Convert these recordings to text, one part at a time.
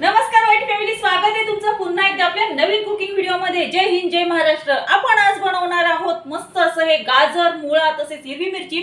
नमस्कार वाईट फॅमिली स्वागत आहे तुमचं पुन्हा एकदा आपल्या नवीन कुकिंग व्हिडिओमध्ये. जय हिंद जय महाराष्ट्र. आपण आज बनवणार आहोत मस्त असं हे गाजर मुळा तसेच हिरवी मिरची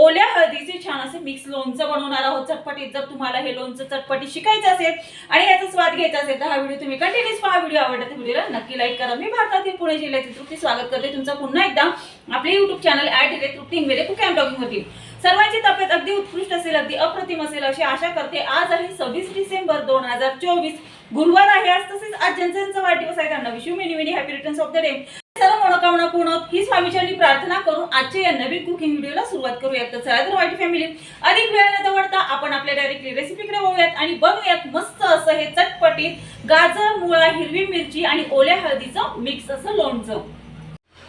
ओल्या हळदीचे छान असे मिक्स लोणचं बनवणार आहोत. चटपटीत जर तुम्हाला हे लोणचं चटपटी शिकायचं असेल आणि याचा स्वाद घ्यायचा असेल तर हा व्हिडिओ तुम्ही कंटिन्यूस पहा. व्हिडिओ आवडला तर व्हिडिओला नक्की लाईक करा. मी भारतातील पुणे जिल्ह्यातील तृप्ती स्वागत करते. तुमचं पुन्हा एकदा आपले युट्यूब चॅनल ऍड दिले Trupti Ingawale cook and talking होतील सर्वांची तब्येत अगदी उत्कृष्ट असेल अगदी अप्रतिम असेल अशी आशा करते. आज आहे सव्वीस डिसेंबर दोन हजार चोवीस. गुरुवार आहे आज तसेच आज ज्यांचा वाढदिवस आहे त्यांना. Wish you many many happy returns of the day सर्व मनोकामना पूर्ण ही स्वामीचरणी प्रार्थना करून आजच्या या नवीन कुकिंग व्हिडिओला सुरुवात करूयात. तर चला तर वाईट फॅमिली अधिक वेळ न दवडता आपण आपल्या डायरेक्टली रेसिपीकडे वळूयात आणि बनवूयात मस्त असं हे चटपटीत गाजर मुळा हिरवी मिरची आणि ओल्या हळदीचं मिक्स असं लोणचं.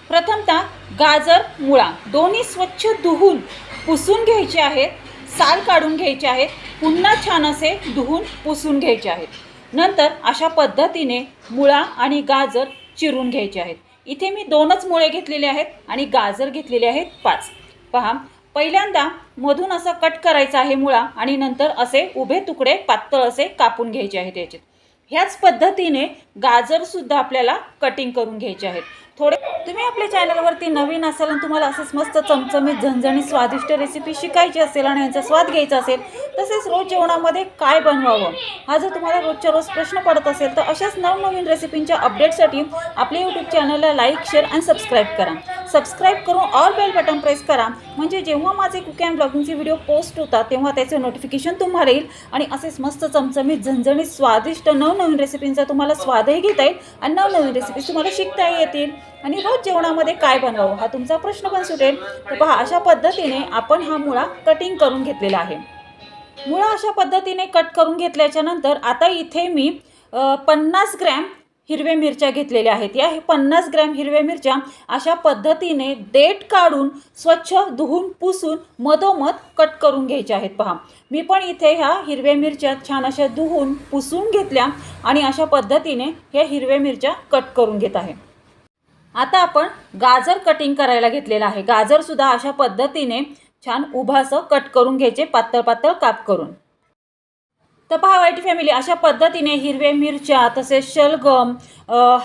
प्रथमतः गाजर मुळा दोन्ही स्वच्छ धुवून पुसून घ्यायचे आहेत. साल काढून घ्यायचे आहेत. पुन्हा छान असे धुवून पुसून घ्यायचे आहेत. नंतर अशा पद्धतीने मुळा आणि गाजर चिरून घ्यायचे आहेत. इथे मी दोनच मुळे घेतलेले आहेत आणि गाजर घेतलेले आहेत पाच. पहा पहिल्यांदा मधून असं कट करायचं आहे मुळा आणि नंतर असे उभे तुकडे पातळ असे कापून घ्यायचे आहेत याचे ह्याच पद्धतीने गाजरसुद्धा आपल्याला कटिंग करून घ्यायचे आहेत. थोडे तुम्ही आपल्या चॅनलवरती नवीन असाल आणि तुम्हाला असंच मस्त चमचमीत झणझणीत स्वादिष्ट रेसिपी शिकायची असेल आणि यांचा स्वाद घ्यायचा असेल तसेच रोज जेवणामध्ये काय बनवावं? हा जर तुम्हाला रोजच्या रोज प्रश्न पडत असेल तर अशाच नवनवीन रेसिपींच्या अपडेटसाठी आपल्या यूट्यूब चॅनलला लाईक शेअर आणि सबस्क्राईब करा. सबस्क्राईब करून ऑल बेल बटन प्रेस करा. म्हणजे जेव्हा माझे कुक अँड ब्लॉगिंगचे व्हिडिओ पोस्ट होतात तेव्हा त्याचे नोटिफिकेशन तुम्हाला येईल. आणि असेच मस्त चमचमीत झणझणीत स्वादिष्ट नवनवीन रेसिपींचा तुम्हाला स्वादही घेता येईल आणि नवनवीन रेसिपीज तुम्हाला शिकता येतील. आणि रोज जेवणामध्ये काय बनवावं हा तुमचा प्रश्न पण सुटेल. तर पहा अशा पद्धतीने आपण हा मुळा कटिंग करून घेतलेला आहे. मुळा अशा पद्धतीने कट करून घेतल्याच्या नंतर आता इथे मी पन्नास ग्रॅम हिरव्या मिरच्या घेतलेल्या आहेत. या पन्नास ग्रॅम हिरव्या मिरच्या अशा पद्धतीने देठ काढून स्वच्छ धुवून पुसून मधोमध कट करून घ्यायच्या आहेत. पहा मी पण इथे ह्या हिरव्या मिरच्या छान अशा धुवून पुसून घेतल्या आणि अशा पद्धतीने ह्या हिरव्या मिरच्या कट करून घेत आहे. आता आपण गाजर कटिंग करायला घेतलेलं आहे. गाजरसुद्धा अशा पद्धतीने छान उभासं असं कट करून घ्यायचे पातळ पातळ काप करून. तर पहा वाईट फॅमिली अशा पद्धतीने हिरव्या मिरच्या तसेच शलगम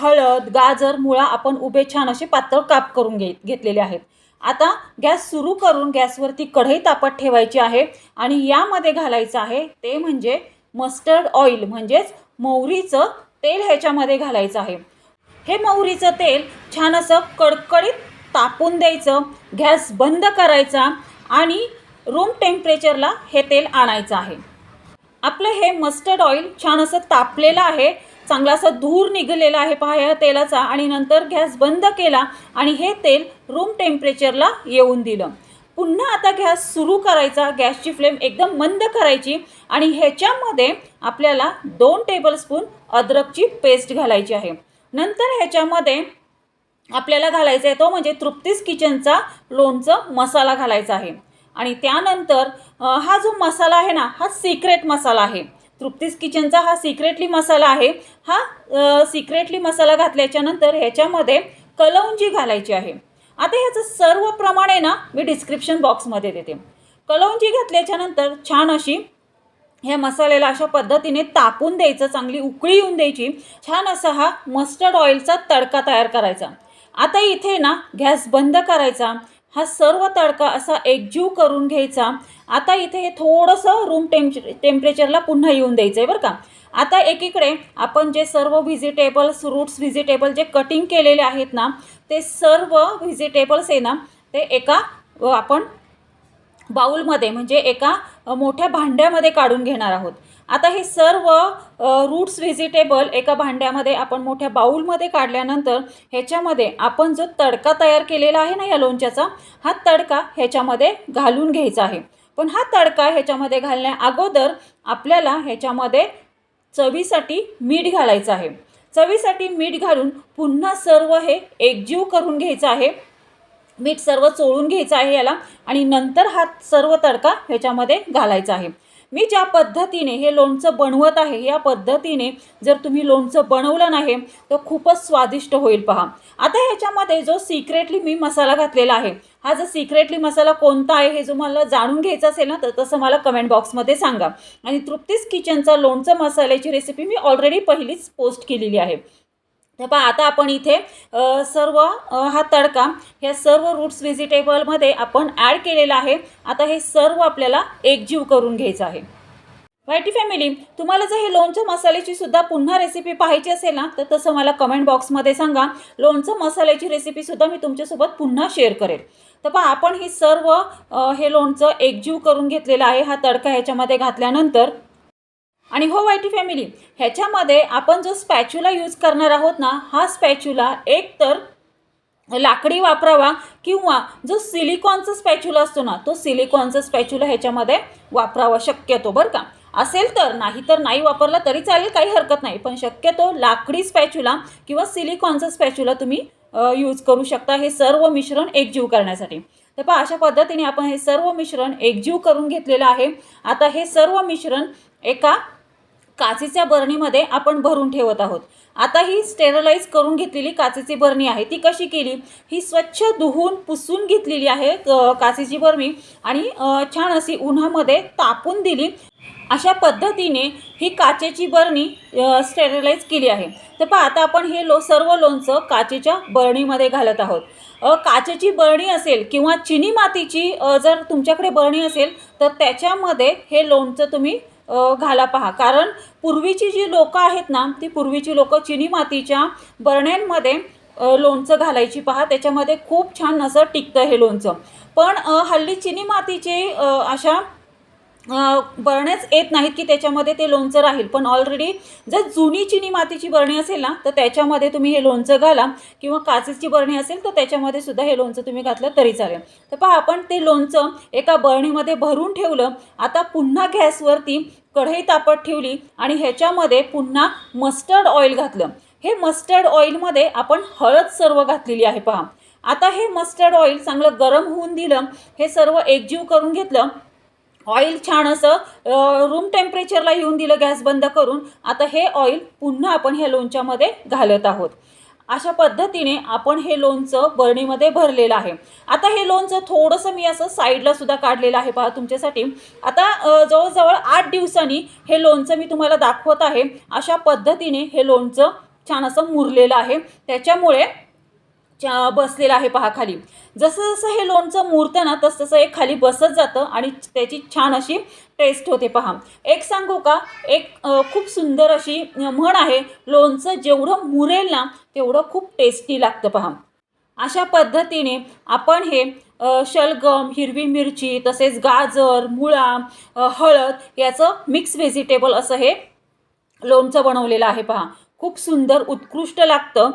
हळद गाजर मुळा आपण उभे छान असे पातळ काप करून घे घेतलेले आहेत. आता गॅस सुरू करून गॅसवरती कढई तापत ठेवायची आहे आणि यामध्ये घालायचं आहे ते म्हणजे मस्टर्ड ऑइल म्हणजेच मोहरीचं तेल ह्याच्यामध्ये घालायचं आहे. हे मोहरीचं तेल छान असं कडकडीत तापून द्यायचं गॅस बंद करायचा आणि रूम टेम्परेचरला हे तेल आणायचं आहे. आपलं हे मस्टर्ड ऑइल छान असं तापलेलं आहे. चांगला असा धूर निघालेला आहे पहा या तेलाचा. आणि नंतर गॅस बंद केला आणि हे तेल रूम टेम्परेचरला येऊन दिलं. पुन्हा आता गॅस सुरू करायचा. गॅसची फ्लेम एकदम मंद करायची. आणि ह्याच्यामध्ये आपल्याला दोन टेबलस्पून अद्रकची पेस्ट घालायची आहे. नंतर ह्याच्यामध्ये आपल्याला घालायचा आहे तो म्हणजे तृप्तीस किचनचा लोणचं मसाला घालायचा आहे. आणि त्यानंतर हा जो मसाला आहे ना हा सिक्रेट मसाला आहे. तृप्तीस किचनचा हा सिक्रेटली मसाला आहे. हा सिक्रेटली मसाला घातल्याच्यानंतर ह्याच्यामध्ये कलौंजी घालायची आहे. आता ह्याचं सर्व प्रमाण आहे ना मी डिस्क्रिप्शन बॉक्समध्ये देते. कलौंजी घातल्याच्यानंतर छान अशी ह्या मसाल्याला अशा पद्धतीने तापून द्यायचं चांगली उकळी येऊन द्यायची. छान असा हा मस्टर्ड ऑइलचा तडका तयार करायचा. आता इथे ना गॅस बंद करायचा. हा सर्व तडका असा एकजीव करून घ्यायचा. आता इथे हे थोडंसं रूम टेम्प टेम्परेचरला पुन्हा येऊन द्यायचं आहे बरं का. आता एकीकडे आपण जे सर्व व्हिजिटेबल्स रूट्स व्हिजिटेबल जे कटिंग केलेले आहेत ना ते सर्व व्हिजिटेबल्स आहे ना ते एका आपण बाऊलमध्ये म्हणजे एका मोठ्या भांड्यामध्ये काढून घेणार आहोत. आता हे सर्व रूट्स व्हेजिटेबल एका भांड्यामध्ये आपण मोठ्या बाऊलमध्ये काढल्यानंतर ह्याच्यामध्ये आपण जो तडका तयार केलेला आहे ना या लोणच्याचा हा तडका ह्याच्यामध्ये घालून घ्यायचा आहे. पण हा तडका ह्याच्यामध्ये घालण्या अगोदर आपल्याला ह्याच्यामध्ये चवीसाठी मीठ घालायचं आहे. चवीसाठी मीठ घालून पुन्हा सर्व हे एकजीव करून घ्यायचं आहे. मीठ सर्व चोळून घ्यायचं आहे याला आणि नंतर हा सर्व तडका ह्याच्यामध्ये घालायचा आहे. मी ज्या पद्धतीने हे लोणचं बनवत आहे या पद्धतीने जर तुम्ही लोणचं बनवलं नाही तर खूपच स्वादिष्ट होईल पहा. आता ह्याच्यामध्ये जो सिक्रेटली मी मसाला घातलेला आहे हा जो सिक्रेटली मसाला कोणता आहे हे जो मला जाणून घ्यायचं असेल ना तर तसं मला कमेंट बॉक्समध्ये सांगा. आणि तृप्तीस किचनचा लोणचं मसाल्याची रेसिपी मी ऑलरेडी पहिलीच पोस्ट केलेली आहे. तर पहा आता आपण इथे सर्व हा तडका ह्या सर्व रूट्स व्हेजिटेबलमध्ये आपण ॲड केलेला आहे. आता हे सर्व आपल्याला एकजीव करून घ्यायचं आहे. व्हायटी फॅमिली तुम्हाला जर हे लोणचं मसाल्याची सुद्धा पुन्हा रेसिपी पाहायची असेल ना तर तसं मला कमेंट बॉक्समध्ये सांगा. लोणचं मसाल्याची रेसिपीसुद्धा मी तुमच्यासोबत पुन्हा शेअर करेल. तर पहा आपण हे सर्व हे लोणचं एकजीव करून घेतलेलं आहे हा तडका ह्याच्यामध्ये घातल्यानंतर. आणि हो वायटी फॅमिली ह्याच्यामध्ये आपण जो स्पॅच्युला यूज करणार आहोत ना हा स्पॅच्युला एक तर लाकडी वापरावा किंवा जो सिलिकॉनचा स्पॅच्युला असतो ना तो सिलिकॉनचा स्पॅच्युला ह्याच्यामध्ये वापरावा शक्यतो बरं का? असेल तर नाही तर नाही वापरला तरी चालेल काही हरकत नाही. पण शक्यतो लाकडी स्पॅच्युला किंवा सिलिकॉनचा स्पॅच्युला तुम्ही यूज करू शकता हे सर्व मिश्रण एकजीव करण्यासाठी. तर पहा अशा पद्धतीने आपण हे सर्व मिश्रण एकजीव करून घेतलेलं आहे. आता हे सर्व मिश्रण एका काचेच्या बरणीमध्ये आपण भरून ठेवत आहोत. आता ही स्टेरलाइज करून घेतलेली काचेची बरणी आहे. ती कशी केली? ही स्वच्छ धुवून पुसून घेतलेली आहे काचेची बरणी. आणि छान अशी उन्हामध्ये तापून दिली. अशा पद्धतीने ही काचेची बरणी स्टेरलाइज केली आहे. तर पहा आता आपण हे लो सर्व लोणचं काचेच्या बरणीमध्ये घालत आहोत. काचेची बरणी असेल किंवा चिनी मातीची जर तुमच्याकडे बरणी असेल तर त्याच्यामध्ये हे लोणचं तुम्ही घाला पहा. कारण पूर्वीची जी लोकं आहेत ना ती पूर्वीची लोकं चिनी मातीच्या बरण्यांमध्ये लोणचं घालायची पहा. त्याच्यामध्ये खूप छान असं टिकतं हे लोणचं. पण हल्ली चिनी मातीचे अशा बरण्याच येत नाहीत की त्याच्यामध्ये ते लोणचं राहील. पण ऑलरेडी जर जुनी चिनी मातीची बरणी असेल ना तर त्याच्यामध्ये तुम्ही हे लोणचं घाला. किंवा काचेची बरणी असेल तर त्याच्यामध्ये सुद्धा हे लोणचं तुम्ही घातलं तरी चालेल. तर पहा आपण ते लोणचं एका बरणीमध्ये भरून ठेवलं. आता पुन्हा गॅसवरती कढई तापत ठेवली आणि ह्याच्यामध्ये पुन्हा मस्टर्ड ऑइल घातलं. हे मस्टर्ड ऑइलमध्ये आपण हळद सर्व घातलेली आहे पहा. आता हे मस्टर्ड ऑइल चांगलं गरम होऊन दिलं. हे सर्व एकजीव करून घेतलं. ऑइल छान असं रूम टेम्परेचरला येऊन दिलं गॅस बंद करून आता हे ऑइल पुन्हा आपण ह्या लोणच्यामध्ये घालत आहोत. अशा पद्धतीने आपण हे लोणचं बरणीमध्ये भरलेलं आहे. आता हे लोणचं थोडंसं मी असं साईडला सुद्धा काढलेलं आहे पहा तुमच्यासाठी. आता जवळजवळ आठ दिवसांनी हे लोणचं मी तुम्हाला दाखवत आहे. अशा पद्धतीने हे लोणचं छान असं मुरलेलं आहे. त्याच्यामुळे च्या बसलेलं आहे पहा खाली. जसं जसं हे लोणचं मुरतं ना तसं तसं एक खाली बसत जातं आणि त्याची छान अशी टेस्ट होते पहा. एक सांगू का? एक खूप सुंदर अशी म्हण आहे लोणचं जेवढं मुरेल ना तेवढं खूप टेस्टी लागतं पहा. अशा पद्धतीने आपण हे शलगम हिरवी मिरची तसेच गाजर मुळा हळद याचं मिक्स व्हेजिटेबल असं हे लोणचं बनवलेलं आहे पहा. खूप सुंदर उत्कृष्ट लागतं.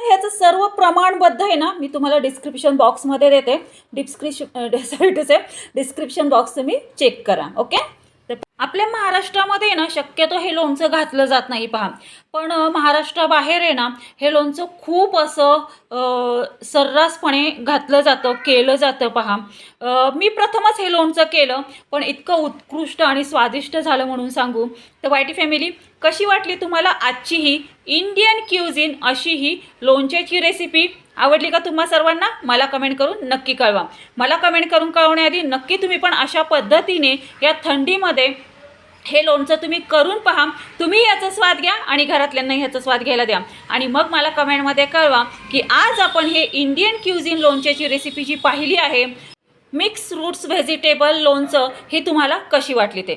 तर ह्याचं सर्व प्रमाणबद्ध आहे ना मी तुम्हाला डिस्क्रिप्शन बॉक्समध्ये देते. Description sorry to say description box तुम्ही चेक करा ओके आपल्या महाराष्ट्रामध्ये ना शक्यतो हे लोणचं घातलं जात नाही पहा. पण महाराष्ट्राबाहेर आहे ना हे लोणचं खूप असं सर्रासपणे घातलं जातं केलं जातं पहा. मी प्रथमच हे लोणचं केलं पण इतकं उत्कृष्ट आणि स्वादिष्ट झालं म्हणून सांगू. तर वायटी फॅमिली कशी वाटली तुम्हाला आजची ही इंडियन क्युझिन अशी ही लोणच्याची रेसिपी आवडली का तुम्हा सर्वांना? मला कमेंट करून नक्की कळवा. मला कमेंट करून कळवण्याआधी नक्की तुम्ही पण अशा पद्धतीने या थंडीमध्ये हे लोणचं तुम्ही करून पहा. तुम्ही याचा स्वाद घ्या आणि घरातल्यांना ह्याचा स्वाद घ्यायला द्या. आणि मग मला कमेंटमध्ये कळवा की आज आपण हे इंडियन क्युझिन लोणच्याची रेसिपी जी पाहिली आहे मिक्स रूट्स व्हेजिटेबल लोणचं ही तुम्हाला कशी वाटली ते?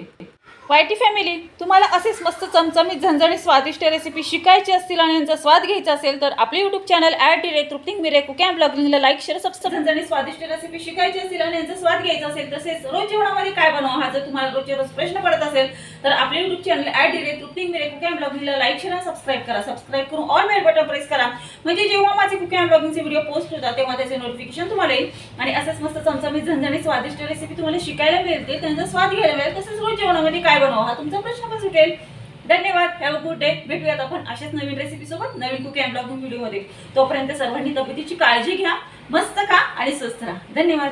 वायटी फॅमिली तुम्हाला असेच मस्त चमचमीत झणझणीत स्वादिष्ट रेसिपी शिकायची असतील आणि यांचा स्वाद घ्यायचा असेल तर आपले यूट्यूब चॅनल ॲड डिरेक्ट तृप्तिंग मिरे कुकॅम ब्लॉगिंगला लाईक शेअर सबस्क्राईब झणझणीत स्वादिष्ट रेसिपी शिकायची असतील आणि यांचा स्वाद घ्यायचा असेल तसेच रोज जेवणामध्ये काय बनवा हा जर तुम्हाला रोजच्या रोज प्रश्न पडत असेल तर आपले यूट्यूब चॅनल ॲड डिरेक्ट तृप्तिंग मिरे कुकॅम ब्लॉगिंगला लाईक शेअर सबस्क्राईब करा. सबस्क्राईब करून ऑल मेल बटन प्रेस करा. म्हणजे जेव्हा माझे कुकॅम ब्लॉगिंगचे व्हिडिओ पोस्ट होतात तेव्हा त्याचे नोटिफिकेशन तुम्हाला येईल. आणि असंच मस्त चमचमीत झणझणीत स्वादिष्ट रेसिपी तुम्हाला शिकायला मिळते त्यांचा स्वाद घ्यायला मिळेल तसेच रोज जेवणामध्ये काय बनवा हा तुमचा प्रश्न पण सुटेल. धन्यवाद. हॅव अ गुड डे भेटूयात आपण अशाच नवीन रेसिपी सोबत नवीन कुकिंग ब्लॉगिंग व्हिडिओमध्ये तोपर्यंत सर्वांनी तब्येतीची काळजी घ्या मस्त खा आणि स्वस्त राहा. धन्यवाद.